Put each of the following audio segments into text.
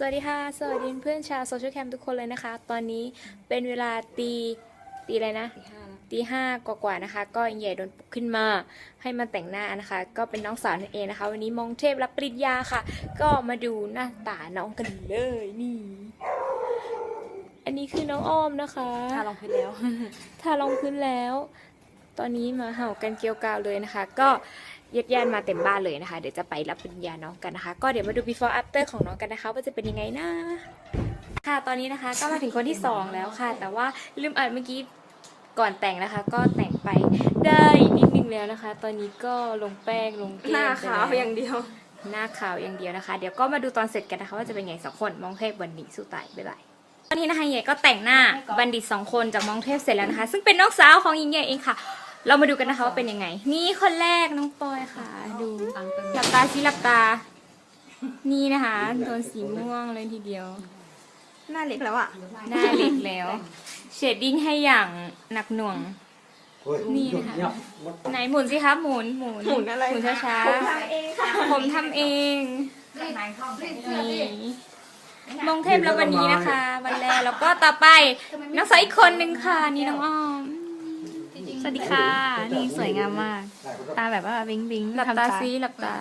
สวัสดีค่ะ สวัสดีเพื่อนชาวโซเชียลแคมทุกคนเลยนะคะ ตอนนี้เป็นเวลาตีตีอะไรนะตีห้ากว่าๆนะคะ ก็ใหญ่โดนปลุกขึ้นมาให้มาแต่งหน้านะคะ ก็เป็นน้องสาวนั่นเองนะคะ วันนี้มองเทพรับปริญญาค่ะ ก็มาดูหน้าตาน้องกันเลยนี่ อันนี้คือน้องอ้อมนะคะทาลองพื้นแล้วทารองพื้นแล้ว ตอนนี้มาเห่ากันเกลียวกราวเลยนะคะ ก็ยัดยานมาเต็มบ้านเลยนะคะ เดี๋ยวจะไปรับปริญญาน้องกันนะคะ ก็เดี๋ยวมาดู before after ของน้องกันนะคะว่าจะเป็นยังไงนะ ค่ะตอนนี้นะคะก็มาถึงคนที่สองแล้วค่ะ แต่ว่าลืมอ่านเมื่อกี้ก่อนแต่งนะคะ ก็แต่งไปได้นิดนึงแล้วนะคะ ตอนนี้ก็ลงแป้งลงแก้มหน้าไปขาวแล้วอย่างเดียว หน้าขาวอย่างเดียวนะคะ เดี๋ยวก็มาดูตอนเสร็จกันนะคะ ว่าจะเป็นไงสองคนมองเทพบัณฑิตสู้ตายบ๊ายบายตอนนี้นะคะหญิงใหญ่ก็แต่งหน้าบัณฑิตสองคนจากมองเทพเสร็จแล้วนะคะ ซึ่งเป็นน้องสาวของหญิงใหญ่เองค่ะ เรามาดูกันนะคะว่าเป็นยังไง นี่คนแรกน้องปอยค่ะ ดูหลับตาชี้หลับตา นี่นะคะโดนสีม่วงเลยทีเดียว หน้าเล็กแล้วอะหน้าเล็กแล้ว เชดดิ้งให้อย่างหนักหน่วง นี่นะคะไหนหมุนสิคะหมุนหมุนหมุนอะไรหมุนช้าผมทำเองค่ะๆผมทำเองนี่มงเทพแล้ววันนี้นะคะ วันแรกแล้วก็ต่อไปน้องสาวอีกคนนึงค่ะ นี่น้องอ้อม สวัสดีค่ะ นี่สวยงามมาก ตาแบบว่าวิงวิงหลับตาซิหลับตา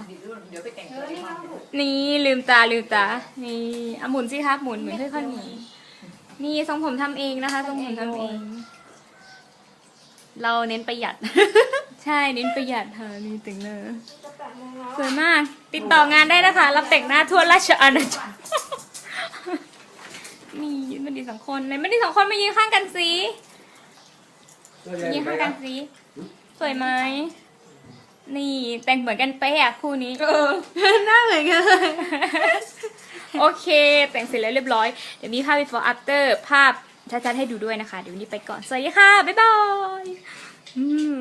นี่ลืมตาลืมตา นี่อะหมุนสิครับหมุนหมุนค่อยๆหมุนนี่ทรงผมทำเองนะคะทรงผมทำเอง เราเน้นประหยัด ใช่เน้นประหยัดค่ะนี่แต่งหน้าสวยมาก ติดต่องานได้นะคะ รับแต่งหน้าทั่วราชอาณาจักรนี่ยืนมันดีสองคนไหนมันดีสองคนมายืนข้างกันสิ ยืนข้างกันสิสวยไหมนี่แต่งเหมือนกันเป๊ะอะคู่นี้ เออหน้าเหมือนกันเลยโอเค แต่งเสร็จแล้วเรียบร้อย เดี๋ยวมีภาพ before after ภาพชัดๆให้ดูด้วยนะคะ เดี๋ยววันนี้ไปก่อน สวัสดีค่ะ บ๊ายบายอืม